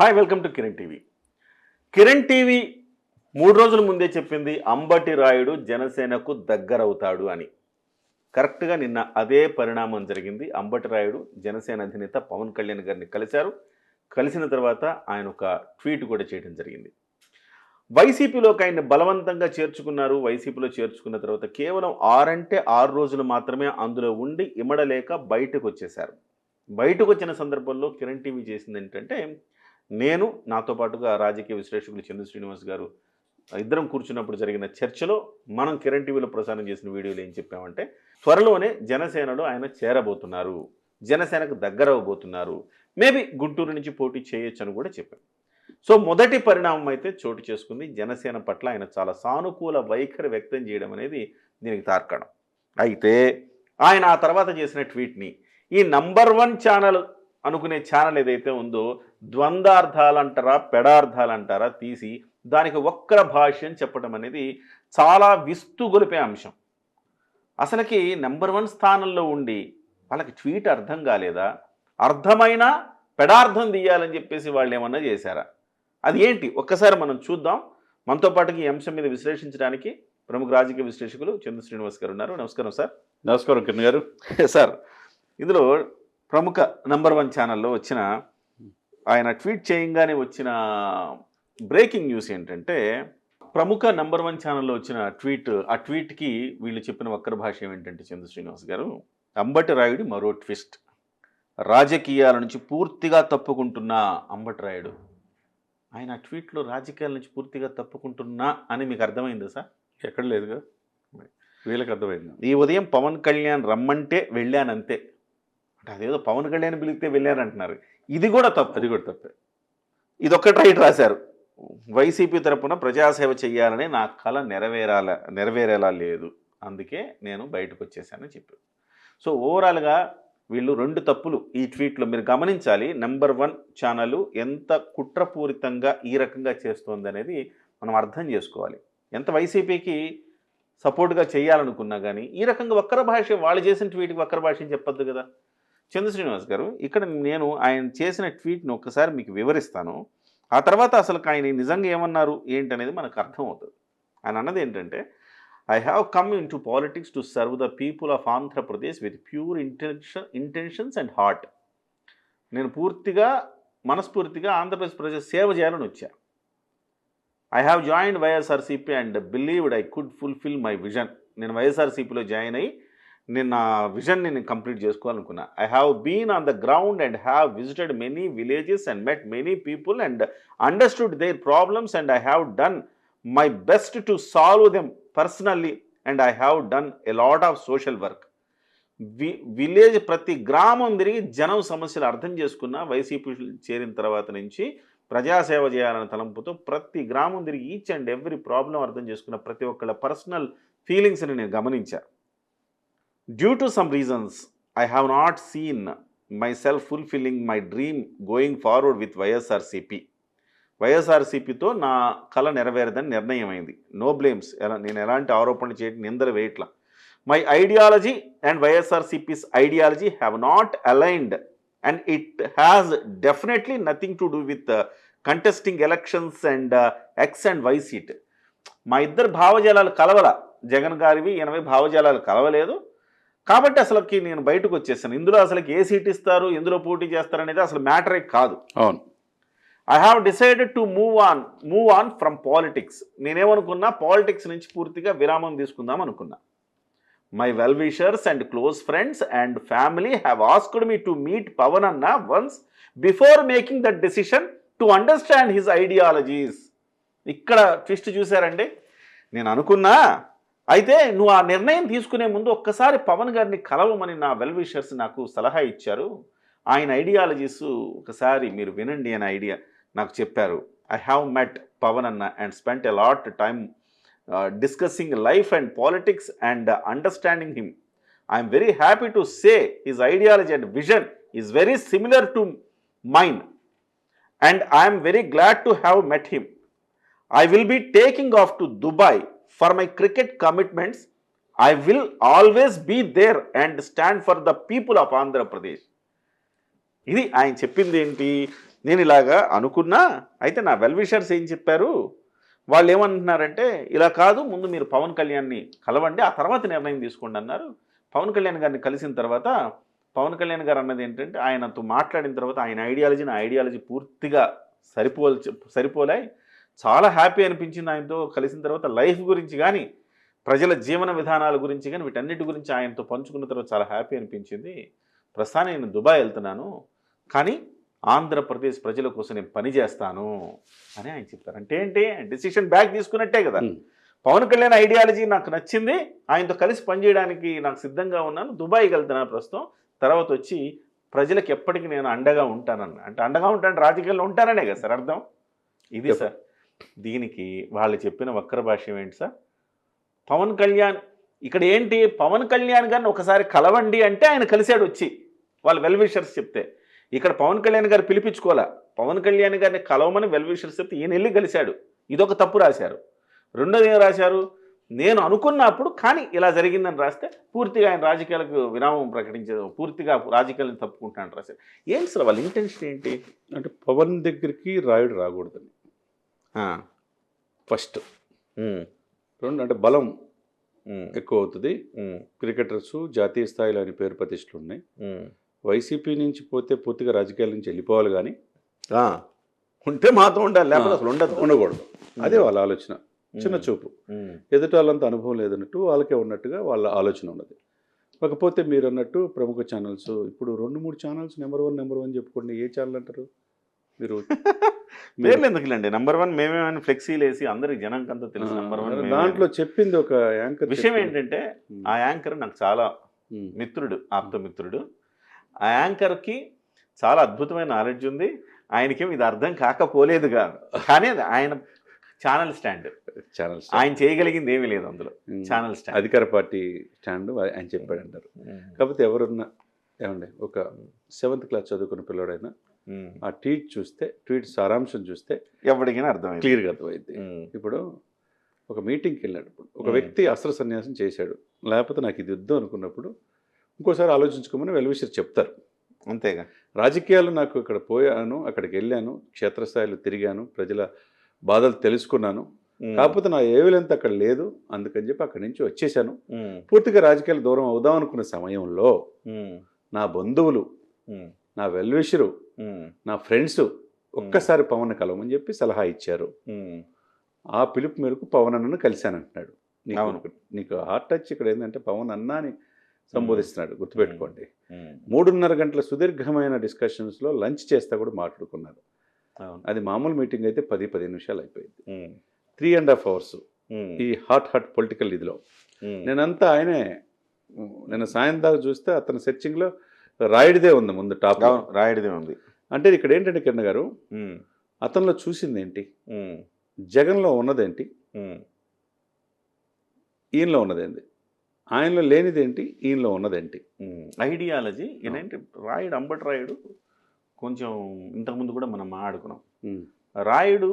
Hi welcome to Kiran TV Kiran TV మూడు రోజుల ముందే చెప్పింది అంబటి రాయుడు జనసేనకు దగ్గరవుతాడు అని. కరెక్ట్గా నిన్న అదే పరిణామం జరిగింది. అంబటి రాయుడు జనసేన అధినేత పవన్ కళ్యాణ్ గారిని కలిశారు. కలిసిన తర్వాత ఆయన ఒక ట్వీట్ కూడా చేయడం జరిగింది. వైసీపీలోకి ఆయన్ని బలవంతంగా చేర్చుకున్నారు. వైసీపీలో చేర్చుకున్న తర్వాత కేవలం ఆరంటే ఆరు రోజులు మాత్రమే అందులో ఉండి ఇమడలేక బయటకు వచ్చేశారు. బయటకు వచ్చిన సందర్భంలో కిరణ్ టీవీ చేసింది ఏంటంటే నేను నాతో పాటుగా రాజకీయ విశ్లేషకులు చంద్ర శ్రీనివాస్ గారు ఇద్దరం కూర్చున్నప్పుడు జరిగిన చర్చలో మనం కిరణ్ టీవీలో ప్రసారం చేసిన వీడియోలు ఏం చెప్పామంటే త్వరలోనే జనసేనలో ఆయన చేరబోతున్నారు జనసేనకు దగ్గర అవబోతున్నారు మేబీ గుంటూరు నుంచి పోటీ చేయొచ్చు అని కూడా చెప్పాం. సో మొదటి పరిణామం అయితే చోటు చేసుకుంది జనసేన పట్ల ఆయన చాలా సానుకూల వైఖరి వ్యక్తం చేయడం అనేది దీనికి తార్కణం. అయితే ఆయన ఆ తర్వాత చేసిన ట్వీట్ని ఈ నంబర్ వన్ ఛానల్ అనుకునే ఛానల్ ఏదైతే ఉందో ద్వంద్వార్థాలంటారా పెడార్థాలంటారా తీసి దానికి ఒక్కర భాష్యం చెప్పడం అనేది చాలా విస్తుగొలిపే అంశం. అసలుకి నెంబర్ వన్ స్థానంలో ఉండి వాళ్ళకి ట్వీట్ అర్థం కాలేదా? అర్థమైన పెడార్థం తీయాలని చెప్పేసి వాళ్ళు ఏమన్నా చేశారా? అది ఏంటి? ఒక్కసారి మనం చూద్దాం. మనతో పాటుకి ఈ అంశం మీద విశ్లేషించడానికి ప్రముఖ రాజకీయ విశ్లేషకులు చంద్ర శ్రీనివాస్ గారు ఉన్నారు. నమస్కారం సార్. నమస్కారం కిరణ్ గారు. సార్ ఇందులో ప్రముఖ నంబర్ వన్ ఛానల్లో వచ్చిన ఆయన ట్వీట్ చేయంగానే వచ్చిన బ్రేకింగ్ న్యూస్ ఏంటంటే ప్రముఖ నంబర్ వన్ ఛానల్లో వచ్చిన ట్వీట్ ఆ ట్వీట్కి వీళ్ళు చెప్పిన వక్ర భాష ఏంటంటే చంద్ర శ్రీనివాస్ గారు అంబటి రాయుడి మరో ట్విస్ట్. రాజకీయాల నుంచి పూర్తిగా తప్పుకుంటున్న అంబటి రాయుడు. ఆయన ఆ ట్వీట్లో రాజకీయాల నుంచి పూర్తిగా తప్పుకుంటున్నా అని మీకు అర్థమైందా సార్? ఎక్కడ లేదుగా వీళ్ళకి అర్థమైంది. ఈ ఉదయం పవన్ కళ్యాణ్ రమ్మంటే వెళ్ళానంతే. అదేదో పవన్ కళ్యాణ్ పిలిస్తే వెళ్ళారంటున్నారు. ఇది కూడా తప్పు. అది కూడా తప్పే. ఇది ఒక్కటి రైట్ రాశారు. వైసీపీ తరపున ప్రజాసేవ చేయాలని నా కళ నెరవేరాల నెరవేరేలా లేదు. అందుకే నేను బయటకు వచ్చేసానని చెప్పారు. సో ఓవరాల్గా వీళ్ళు రెండు తప్పులు ఈ ట్వీట్లో మీరు గమనించాలి. నెంబర్ వన్ ఛానల్ ఎంత కుట్రపూరితంగా ఈ రకంగా చేస్తోంది అనేది మనం అర్థం చేసుకోవాలి. ఎంత వైసీపీకి సపోర్ట్గా చేయాలనుకున్నా కానీ ఈ రకంగా వక్ర భాష వాళ్ళు చేసిన ట్వీట్కి వక్ర భాష అని చెప్పొద్దు కదా. చంద్ర శ్రీనివాస్ గారు ఇక్కడ నేను ఆయన చేసిన ట్వీట్ని ఒక్కసారి మీకు వివరిస్తాను. ఆ తర్వాత అసలు ఆయన నిజంగా ఏమన్నారు ఏంటనేది మనకు అర్థమవుతుంది. ఆయన అన్నది ఏంటంటే I have come in to politics to serve the people of Andhra Pradesh with pure intention intentions and heart నేను పూర్తిగా మనస్ఫూర్తిగా ఆంధ్రప్రదేశ్ ప్రజల సేవ చేయాలని వచ్చా. I have join YSRCP and believed I could fulfil my vision నేను వైఎస్ఆర్సీపీలో జాయిన్ అయ్యి నేను నా విజన్ని నేను complete చేసుకోవాలనుకున్నా. I have been on the ground and have visited many villages and met many people and understood their problems and I have done my best to solve them personally and I have done a lot of social work we village ప్రతి గ్రామం తిరిగి జనం సమస్యలు అర్థం చేసుకున్న YCP చేరిన తర్వాత నుంచి ప్రజాసేవ చేయాలనే తలంపుతో ప్రతి గ్రామం తిరిగి ఈచ్ అండ్ ఎవ్రీ ప్రాబ్లం అర్థం చేసుకున్న ప్రతి ఒక్కళ్ళ పర్సనల్ ఫీలింగ్స్ని నేను గమనించాను due to some reasons I have not seen myself fulfilling my dream going forward with YSRCP వైఎస్ఆర్సీపీతో నా కళ నెరవేరదని నిర్ణయం అయింది నో బ్లేమ్స్ ఎలా నేను ఎలాంటి ఆరోపణలు చేయడం నిందలు వేయట్లా. My ideology and YSRCP's ideology have not aligned and it has definitely nothing to do with contesting elections and X and Y seat మా ఇద్దరు భావజాలాలు కలవల. జగన్ గారివి ఎనభై భావజాలాలు కలవలేదు. కాబట్టి అసలుకి నేను బయటకు వచ్చేసాను. ఇందులో అసలుకి ఏ సీట్ ఇస్తారు ఎందులో పోటీ చేస్తారు అనేది అసలు మ్యాటరే కాదు. అవును. I have decided to move on move on from politics నేనేమనుకున్నా పాలిటిక్స్ నుంచి పూర్తిగా విరామం తీసుకుందాం అనుకున్నా. My well wishers and close friends and family have asked me to meet Pawan అన్న once before making that decision to understand his ideologies ఇక్కడ twist చూసారండి? నేను అనుకున్నా అయితే నువ్వు ఆ నిర్ణయం తీసుకునే ముందు ఒక్కసారి పవన్ గారిని కలవమని నా వెల్విషర్స్ నాకు సలహా ఇచ్చారు. ఆయన ఐడియాలజీస్ ఒకసారి మీరు వినండి అనే ఐడియా నాకు చెప్పారు. ఐ హ్యావ్ మెట్ పవన్ అన్న and spent a lot time discussing life and politics and understanding him I'm very happy to say his ideology and vision is very similar to mine and I'm very glad to have met him I will be taking off to Dubai for my cricket commitments I will always be there and stand for the people of Andhra Pradesh ఇది ఆయన చెప్పింది ఏంటి? నేను ఇలాగా అనుకున్నా అయితే నా well-wishers ఏం చెప్పారు? వాళ్ళు ఏమంటున్నారంటే ఇలా కాదు ముందు మీరు పవన్ కళ్యాణ్ని కలవండి ఆ తర్వాత నిర్ణయం తీసుకోండి అన్నారు. పవన్ కళ్యాణ్ గారిని కలిసిన తర్వాత పవన్ కళ్యాణ్ గారు అన్నది ఏంటంటే ఆయనతో మాట్లాడిన తర్వాత ఆయన ఐడియాలజీ నా ఐడియాలజీ పూర్తిగా సరిపోల్ సరిపోలాయి. చాలా హ్యాపీ అనిపించింది ఆయనతో కలిసిన తర్వాత లైఫ్ గురించి కానీ ప్రజల జీవన విధానాల గురించి కానీ వీటన్నిటి గురించి ఆయనతో పంచుకున్న తర్వాత చాలా హ్యాపీ అనిపించింది. ప్రస్తుతానికి నేను దుబాయ్ వెళ్తున్నాను. కానీ ఆంధ్రప్రదేశ్ ప్రజల కోసం నేను పని చేస్తాను అని ఆయన చెప్పారు అంటే ఏంటి? డిసిషన్ బ్యాక్ తీసుకున్నట్టే కదా. పవన్ కళ్యాణ్ ఐడియాలజీ నాకు నచ్చింది. ఆయనతో కలిసి పనిచేయడానికి నాకు సిద్ధంగా ఉన్నాను. దుబాయ్కి వెళ్తున్నాను ప్రస్తుతం. తర్వాత వచ్చి ప్రజలకు ఎప్పటికీ నేను అండగా ఉంటానన్న అంటే అండగా ఉంటాను రాజకీయాల్లో ఉంటాననే కదా సార్ అర్థం? ఇది. సార్. దీనికి వాళ్ళు చెప్పిన వక్ర భాష్యం ఏంటి సార్? పవన్ కళ్యాణ్ ఇక్కడ ఏంటి? పవన్ కళ్యాణ్ గారిని ఒకసారి కలవండి అంటే ఆయన కలిశాడు వచ్చి. వాళ్ళు వెల్ విషర్స్ చెప్తే. ఇక్కడ పవన్ కళ్యాణ్ గారు పిలిపించుకోలే పవన్ కళ్యాణ్ గారిని కలవమని వెల్ విషర్స్ చెప్తే ఈయన వెళ్ళి కలిశాడు. ఇదొక తప్పు రాశారు. రెండోది ఏం రాశారు? నేను అనుకున్నప్పుడు కానీ ఇలా జరిగిందని రాస్తే పూర్తిగా ఆయన రాజకీయాలకు విరామం ప్రకటించే పూర్తిగా రాజకీయాలను తప్పుకుంటాను రాశారు. ఏంటి సార్ వాళ్ళ ఇంటెన్షన్ ఏంటి? అంటే పవన్ దగ్గరికి రాయుడు రాకూడదని. ఫస్ట్. రెండు అంటే బలం ఎక్కువ అవుతుంది క్రికెటర్స్ జాతీయ స్థాయిలో అని పేరు ప్రతిష్టలు ఉన్నాయి. వైసీపీ నుంచి పోతే పూర్తిగా రాజకీయాల నుంచి వెళ్ళిపోవాలి కానీ ఉంటే మాత్రం ఉండాలి లేకపోతే అసలు ఉండదు. ఉండకూడదు. అదే వాళ్ళ ఆలోచన. చిన్న చూపు. ఎదుటి వాళ్ళంత అనుభవం లేదన్నట్టు వాళ్ళకే ఉన్నట్టుగా వాళ్ళ ఆలోచన ఉన్నది. కాకపోతే మీరు అన్నట్టు ప్రముఖ ఛానల్స్ ఇప్పుడు రెండు మూడు channels number one number one చెప్పుకోండి ఏ ఛానల్ అంటారు? మీరు పేర్లు ఎందుకులేండి నంబర్ వన్ మేమేమని ఫ్లెక్సీలు వేసి అందరికి జనంకి అంతా తెలుసు నంబర్ వన్. దాంట్లో చెప్పింది ఒక యాంకర్ విషయం. ఏంటంటే ఆ యాంకర్ నాకు చాలా మిత్రుడు ఆప్త మిత్రుడు ఆ యాంకర్కి చాలా అద్భుతమైన నాలెడ్జ్ ఉంది. ఆయనకేం ఇది అర్థం కాకపోలేదు కాదు కానీ ఆయన ఛానల్ స్టాండ్. ఛానల్స్ ఆయన చేయగలిగింది ఏమీ లేదు అందులో. Channel stand. అధికార పార్టీ స్టాండ్ ఆయన చెప్పాడు అంటారు కాకపోతే ఎవరున్నా ఏమండి ఒక సెవెంత్ క్లాస్ చదువుకున్న పిల్లడైనా. ఆ ట్వీట్ చూస్తే ట్వీట్ సారాంశం చూస్తే ఎవరికైనా అర్థమైంది క్లియర్గా అర్థమైంది. ఇప్పుడు ఒక మీటింగ్కి వెళ్ళినప్పుడు ఒక. వ్యక్తి అస్త్ర సన్యాసం చేశాడు లేకపోతే నాకు ఇది వద్దు అనుకున్నప్పుడు ఇంకోసారి ఆలోచించుకోమని వెల్విషర్ చెప్తారు అంతేగా రాజకీయాలు నాకు ఇక్కడ పోయాను అక్కడికి వెళ్ళాను క్షేత్రస్థాయిలో తిరిగాను ప్రజల బాధలు తెలుసుకున్నాను. కాకపోతే నా ఏవిలెంత అక్కడ లేదు అందుకని చెప్పి అక్కడి నుంచి వచ్చేసాను. పూర్తిగా రాజకీయాలు దూరం అవుదాం అనుకున్న సమయంలో. నా బంధువులు. నా వెల్విషరు. నా ఫ్రెండ్స్ ఒక్కసారి పవన్ కలవమని చెప్పి సలహా ఇచ్చారు. ఆ పిలుపు మేరకు పవన్ అన్నను కలిశానంటున్నాడు నీకు నీకు హార్ట్ టచ్ ఇక్కడ ఏంటంటే పవన్ అన్న అని సంబోధిస్తున్నాడు గుర్తుపెట్టుకోండి. మూడున్నర గంటల సుదీర్ఘమైన డిస్కషన్స్లో లంచ్ చేస్తా కూడా మాట్లాడుకున్నారు. అది మామూలు మీటింగ్ అయితే పది పది నిమిషాలు అయిపోయింది. Three and half hours. ఈ హాట్ హాట్ పొలిటికల్ ఇదిలో. నేనంతా ఆయనే నేను సాయం దాకా చూస్తే అతని సెర్చింగ్లో రాయుడిదే ఉంది ముందు టాప్. రాయడిదే ఉంది. అంటే ఇక్కడ ఏంటంటే కిరణ్ గారు. అతనిలో చూసింది ఏంటి. జగన్లో ఉన్నదేంటి. ఈయనలో ఉన్నదేంటి ఆయనలో లేనిదేంటి ఈయనలో ఉన్నదేంటి. ఐడియాలజీ ఏంటంటే రాయుడు అంబటి రాయుడు కొంచెం ఇంతకుముందు కూడా మనం మాట్లాడుకున్నాం ఉమ్, రాయుడు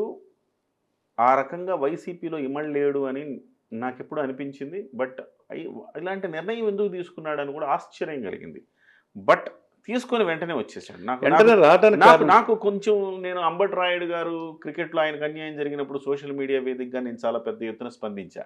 ఆ రకంగా వైసీపీలో ఇమడలేడు అని నాకు ఎప్పుడు అనిపించింది బట్ ఇలాంటి నిర్ణయం ఎందుకు తీసుకున్నాడు అని కూడా ఆశ్చర్యం కలిగింది. బట్ తీసుకొని వెంటనే వచ్చేసాడు. నాకు నాకు- కొంచెం నేను అంబటి రాయుడు గారు క్రికెట్లో ఆయనకు అన్యాయం జరిగినప్పుడు సోషల్ మీడియా వేదికగా నేను చాలా పెద్ద ఎత్తున స్పందించా.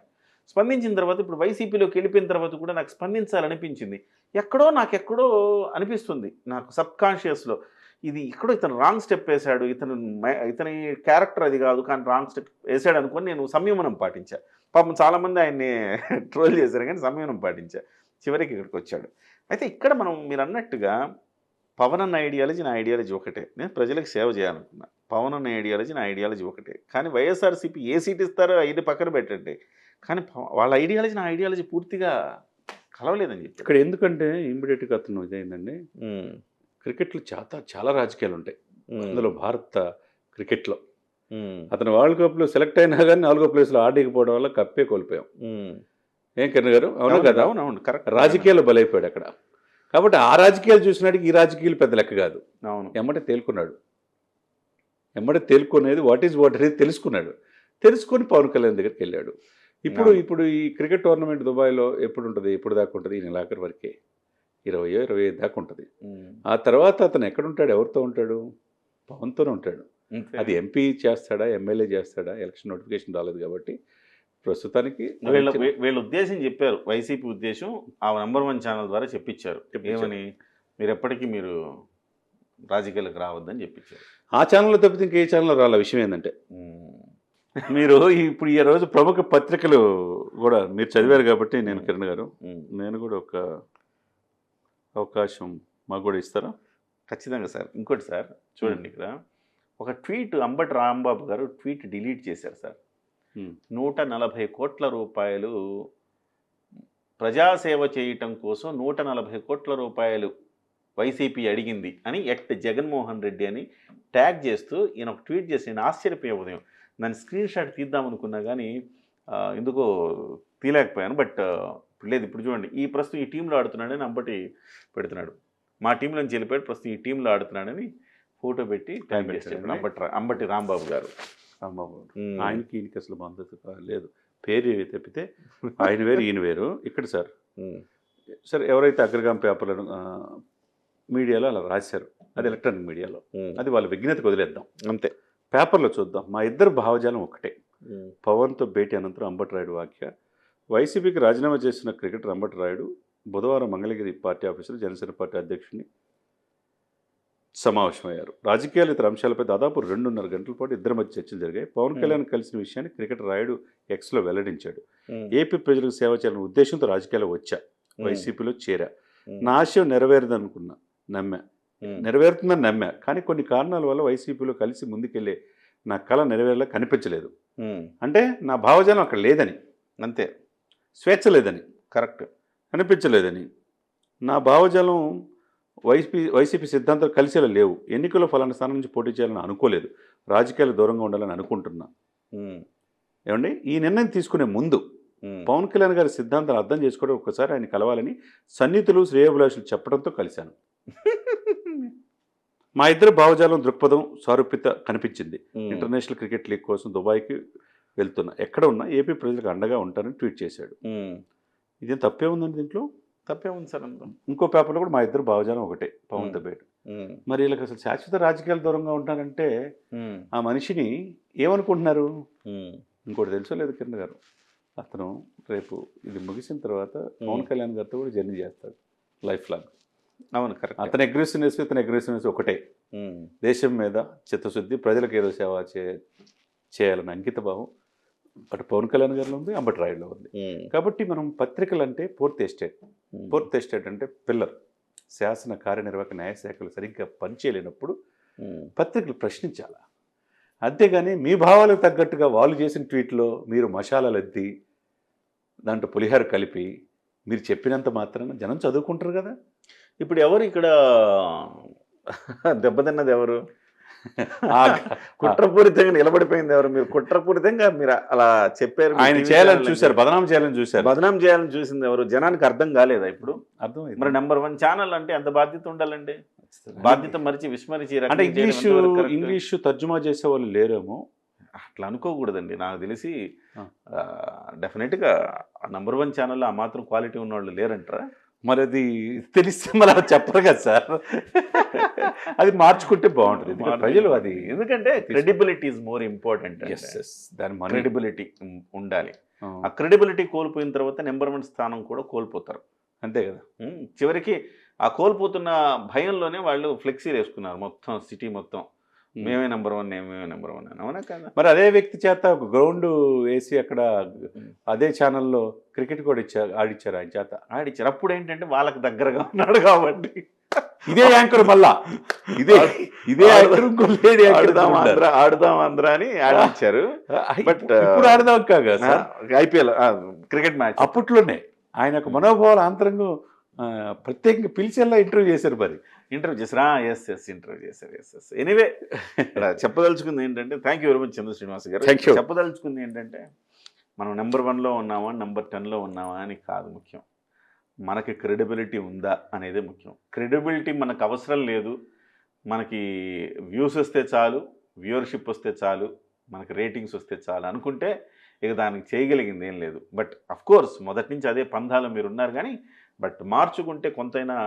స్పందించిన తర్వాత ఇప్పుడు వైసీపీలోకి వెళ్ళిపోయిన తర్వాత కూడా నాకు స్పందించాలనిపించింది. ఎక్కడో నాకు ఎక్కడో అనిపిస్తుంది. నాకు సబ్ కాన్షియస్లో ఇది ఎక్కడో ఇతను రాంగ్ స్టెప్ వేశాడు. ఇతను ఇతని క్యారెక్టర్ అది కాదు కానీ రాంగ్ స్టెప్ వేసాడు అనుకొని నేను సంయమనం పాటించా. పాపం చాలామంది ఆయన్ని ట్రోల్ చేశారు కానీ సంయమనం పాటించా. చివరికి ఇక్కడికి వచ్చాడు అయితే ఇక్కడ మనం మీరు అన్నట్టుగా పవన్ అన్న ఐడియాలజీ నా ఐడియాలజీ ఒకటే. నేను ప్రజలకు సేవ చేయాలనుకున్నా. పవన్ అన్న ఐడియాలజీ నా ఐడియాలజీ ఒకటే. కానీ వైఎస్ఆర్సీపీ ఏ సీట్ ఇస్తారో ఐదు పక్కన పెట్టండి. కానీ వాళ్ళ ఐడియాలజీ నా ఐడియాలజీ పూర్తిగా కలవలేదని చెప్పి ఇక్కడ ఎందుకంటే ఇమ్మీడియట్గా అతను ఇదైందండి. క్రికెట్లో చాలా చాలా రాజకీయాలు ఉంటాయి అందులో భారత క్రికెట్లో. అతను వరల్డ్ కప్లో సెలెక్ట్ అయినా కానీ నాలుగో ప్లేస్లో ఆడకపోవడం వల్ల కప్పే కోల్పోయాం. ఏం కిరణ్ గారు? అవునా కదా? అవునవును కరెక్ట్. రాజకీయాలు బలైపోయాడు అక్కడ. కాబట్టి ఆ రాజకీయాలు చూసినాడికి ఈ రాజకీయాలు పెద్ద లెక్క కాదు. అవును. ఎమ్మటే తేలుకున్నాడు. ఎమ్మటే తేలుకునేది వాట్ ఈజ్ వాట్ అనేది తెలుసుకున్నాడు. తెలుసుకొని పవన్ కళ్యాణ్ దగ్గరికి వెళ్ళాడు. ఇప్పుడు. ఇప్పుడు ఈ క్రికెట్ టోర్నమెంట్ దుబాయ్లో ఎప్పుడు ఉంటుంది ఎప్పుడు దాకా ఉంటుంది? ఈ నెలాఖరు వరకే. ఇరవయో ఇరవై ఐదు దాకా ఉంటుంది. ఆ తర్వాత అతను ఎక్కడ ఉంటాడు? ఎవరితో ఉంటాడు? పవన్తోనే ఉంటాడు. అది ఎంపీ చేస్తాడా? ఎమ్మెల్యే చేస్తాడా? ఎలక్షన్ నోటిఫికేషన్ రాలేదు కాబట్టి ప్రస్తుతానికి వీళ్ళ ఉద్దేశం చెప్పారు. వైసీపీ ఉద్దేశం ఆ నంబర్ వన్ ఛానల్ ద్వారా చెప్పించారు. ఏమని? మీరు ఎప్పటికీ మీరు రాజకీయాలకు రావద్దని చెప్పించారు. ఆ ఛానల్లో తప్పితే ఇంకే ఛానల్లో రాల? విషయం ఏంటంటే మీరు ఇప్పుడు ఈ రోజు ప్రముఖ పత్రికలు కూడా మీరు చదివారు కాబట్టి నేను కిరణ్ గారు. నేను కూడా ఒక అవకాశం మాకు కూడా ఇస్తారా? ఖచ్చితంగా సార్. ఇంకోటి సార్ చూడండి ఇక్కడ ఒక ట్వీట్ అంబటి రాంబాబు గారు ట్వీట్ డిలీట్ చేశారు సార్. నూట నలభై కోట్ల రూపాయలు ప్రజాసేవ చేయటం కోసం నూట నలభై కోట్ల రూపాయలు వైసీపీ అడిగింది అని ఎట్ జగన్మోహన్ రెడ్డి అని ట్యాగ్ చేస్తూ ఈయన ఒక ట్వీట్ చేసి నేను ఆశ్చర్యపోయే ఉదయం. దాన్ని స్క్రీన్ షాట్ తీద్దాం అనుకున్నా కానీ ఎందుకో తీయలేకపోయాను. బట్ ఇప్పుడు లేదు ఇప్పుడు చూడండి. ఈ ప్రస్తుతం ఈ టీంలో ఆడుతున్నాడని అంబటి పెడుతున్నాడు. మా టీంలో నుంచి వెళ్ళిపోయాడు. ప్రస్తుతం ఈ టీంలో ఆడుతున్నాడని ఫోటో పెట్టి అంబటి అంబటి రాంబాబు గారు. ఉమ్. ఆయనకి ఈయనకి అసలు మద్దతు కా- లేదు. పేరు తప్పితే ఆయన వేరు ఈయన వేరు. ఇక్కడ సార్. సార్ ఎవరైతే అగ్రగాం పేపర్లను మీడియాలో అలా రాశారు అది ఎలక్ట్రానిక్ మీడియాలో. అది వాళ్ళ విజ్ఞతకు వదిలేద్దాం. అంతే. పేపర్లో చూద్దాం. మా ఇద్దరు భావజాలం ఒకటే. పవన్తో భేటీ అనంతరం అంబటి రాయుడు వాక్య వైసీపీకి రాజీనామా చేసిన క్రికెటర్ అంబటి రాయుడు బుధవారం మంగళగిరి పార్టీ ఆఫీసులో జనసేన పార్టీ అధ్యక్షుని సమావేశమయ్యారు. రాజకీయాలు ఇతర అంశాలపై దాదాపు రెండున్నర గంటల పాటు ఇద్దరి మధ్య చర్చలు జరిగాయి. పవన్ కళ్యాణ్ కలిసిన విషయాన్ని క్రికెటర్ రాయుడు ఎక్స్లో వెల్లడించాడు. ఏపీ ప్రజలకు సేవ చేయాలనే ఉద్దేశంతో రాజకీయాల్లో వచ్చా. వైసీపీలో చేరా. నా ఆశయం నెరవేరదనుకున్నా నమ్మా. నెరవేరుతుందని నమ్మా. కానీ కొన్ని కారణాల వల్ల వైసీపీలో కలిసి ముందుకెళ్ళే నా కళ నెరవేరేలా కనిపించలేదు. అంటే నా భావజాలం అక్కడ లేదని. అంతే. స్వేచ్ఛ లేదని. కరెక్ట్. అనిపించలేదని నా భావజాలం వైసీపీ వైసీపీ సిద్ధాంతాలు కలిసేలా లేవు. ఎన్నికల్లో ఫలానా స్థానం నుంచి పోటీ చేయాలని అనుకోలేదు. రాజకీయాలు దూరంగా ఉండాలని అనుకుంటున్నా. ఏమండి? ఈ నిర్ణయం తీసుకునే ముందు. పవన్ కళ్యాణ్ గారి సిద్ధాంతాలు అర్థం చేసుకోవడం ఒక్కసారి ఆయన కలవాలని సన్నిహితులు శ్రేయోభిలాషులు చెప్పడంతో కలిశాను. మా ఇద్దరు భావజాలం దృక్పథం సారూప్యత కనిపించింది. ఇంటర్నేషనల్ క్రికెట్ లీగ్ కోసం దుబాయ్కి వెళ్తున్నా. ఎక్కడ ఉన్నా ఏపీ ప్రజలకు అండగా ఉంటానని ట్వీట్ చేశాడు. ఇదేం తప్పే ఉందండి దీంట్లో? తప్పే ఉంది సార్ అందులో. ఇంకో పేపర్లో కూడా మా ఇద్దరు భావజాలం ఒకటే పవన్ దబేట్. మరి వీళ్ళకి అసలు శాశ్వత రాజకీయాల దూరంగా ఉంటానంటే ఉమ్. ఆ మనిషిని ఏమనుకుంటున్నారు. ఇంకోటి తెలుసో లేదు కిరణ్ గారు. అతను రేపు ఇది ముగిసిన తర్వాత పవన్ కళ్యాణ్ గారితో కూడా జర్నీ చేస్తాడు లైఫ్ లాంగ్. అవును కరెక్ట్. అతని అగ్రెసివ్నెస్ ఇతని అగ్రెసివ్నెస్ ఒకటే. దేశం మీద చిత్తశుద్ధి ప్రజలకు ఏదో సేవ చే చేయాలని అంకిత భావం అటు పవన్ కళ్యాణ్ గారిలో ఉంది అంబటి రాయుడులో ఉంది. కాబట్టి మనం పత్రికలు అంటే ఫోర్త్ ఎస్టేట్. ఫోర్త్ ఎస్టేట్ అంటే పిల్లర్ శాసన కార్యనిర్వాహక న్యాయశాఖలు సరిగ్గా పనిచేయలేనప్పుడు. పత్రికలు ప్రశ్నించాలా అంతేగాని మీ భావాలకు తగ్గట్టుగా వాళ్ళు చేసిన ట్వీట్లో మీరు మసాలాలు అద్ది దాంట్లో పులిహార కలిపి మీరు చెప్పినంత మాత్రాన జనం చదువుకుంటారు కదా ఇప్పుడు ఎవరు ఇక్కడ దెబ్బతిన్నది ఎవరు కుట్రపూరితంగా నిలబడిపోయింది ఎవరు? మీరు కుట్రపూరితంగా మీరు అలా చెప్పారు ఆయన చేయాలని చూశారు బదనాం చేయాలని చూశారు. బదనాం చేయాలని చూసింది ఎవరు? జనానికి అర్థం కాలేదా ఇప్పుడు? అర్థమైంది. మరి నెంబర్ వన్ ఛానల్ అంటే ఎంత బాధ్యత ఉండాలండి? బాధ్యత మరిచి విస్మరించి అంటే ఇంగ్లీషు? ఇంగ్లీషు తర్జుమా చేసే వాళ్ళు లేరేమో? అట్లా అనుకోకూడదండి. నాకు తెలిసి. డెఫినెట్గా నంబర్ వన్ ఛానల్లో ఆ మాత్రం క్వాలిటీ ఉన్న వాళ్ళు లేరంటారా? మరి అది తెలిస్తే మరి అలా చెప్పరు కదా సార్. అది మార్చుకుంటే బాగుంటుంది. ప్రజలు అది ఎందుకంటే క్రెడిబిలిటీ ఇస్ మోర్ ఇంపార్టెంట్ దాని మన క్రెడిబిలిటీ ఉండాలి. ఆ. క్రెడిబిలిటీ కోల్పోయిన తర్వాత నెంబర్ వన్ స్థానం కూడా కోల్పోతారు. అంతే కదా. చివరికి ఆ కోల్పోతున్న భయంలోనే వాళ్ళు ఫ్లెక్సీలు వేసుకున్నారు మొత్తం సిటీ మొత్తం. మేమే నెంబర్ వన్ మేమే నెంబర్ వన్ అని. అవునా కదా? మరి అదే వ్యక్తి చేత ఒక గ్రౌండ్ వేసి అక్కడ అదే ఛానల్లో క్రికెట్ కూడా ఇచ్చారు ఆడిచ్చారు ఆయన చేత. ఆడిచ్చారు. అప్పుడు ఏంటంటే వాళ్ళకి దగ్గరగా ఉన్నాడు కాబట్టి. ఇదే యాంకర్ మళ్ళా. ఇదే ఇదే యాంకర్ ఇంకో లేడీ యాంకర్ ఆడుదాం ఆంధ్ర ఆడుదాం ఆంధ్ర అని ఆడించారు బట్ ఇప్పుడు ఆడదాం కాగా ఐపీఎల్ క్రికెట్ మ్యాచ్. అప్పట్లోనే ఆయన ఒక మనోభావాల ఆంతరంగం ఆ, ప్రత్యేకంగా పిలిచేలా ఇంటర్వ్యూ చేశారు మరి. ఇంటర్వ్యూ చేశారా. ఎస్ ఎస్ ఇంటర్వ్యూ చేశారు. ఎస్ ఎస్ ఎనీవే చెప్పదలుచుకుంది ఏంటంటే thank you very much Chandra Srinivas garu. చెప్పదలుచుకుంది ఏంటంటే మనం నెంబర్ వన్లో ఉన్నామా నెంబర్ టెన్లో ఉన్నామా అని కాదు ముఖ్యం. మనకి క్రెడిబిలిటీ ఉందా అనేదే ముఖ్యం. క్రెడిబిలిటీ మనకు అవసరం లేదు. మనకి వ్యూస్ వస్తే చాలు వ్యూవర్షిప్ వస్తే చాలు మనకి రేటింగ్స్ వస్తే చాలు అనుకుంటే ఇక దానికి చేయగలిగింది ఏం లేదు. బట్ అఫ్ కోర్స్ మొదటి నుంచి అదే పంధాలో మీరు ఉన్నారు కానీ బట్ మార్చుకుంటే కొంతైనా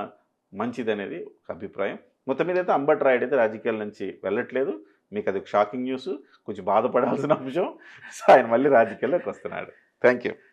మంచిది అనేది ఒక అభిప్రాయం. మొత్తం మీద అయితే అంబట్ రాయుడు అయితే రాజకీయాల నుంచి వెళ్ళట్లేదు. మీకు అది షాకింగ్ న్యూస్. కొంచెం బాధపడాల్సిన అంశం. సో ఆయన మళ్ళీ రాజకీయాల్లోకి వస్తున్నాడు. Thank you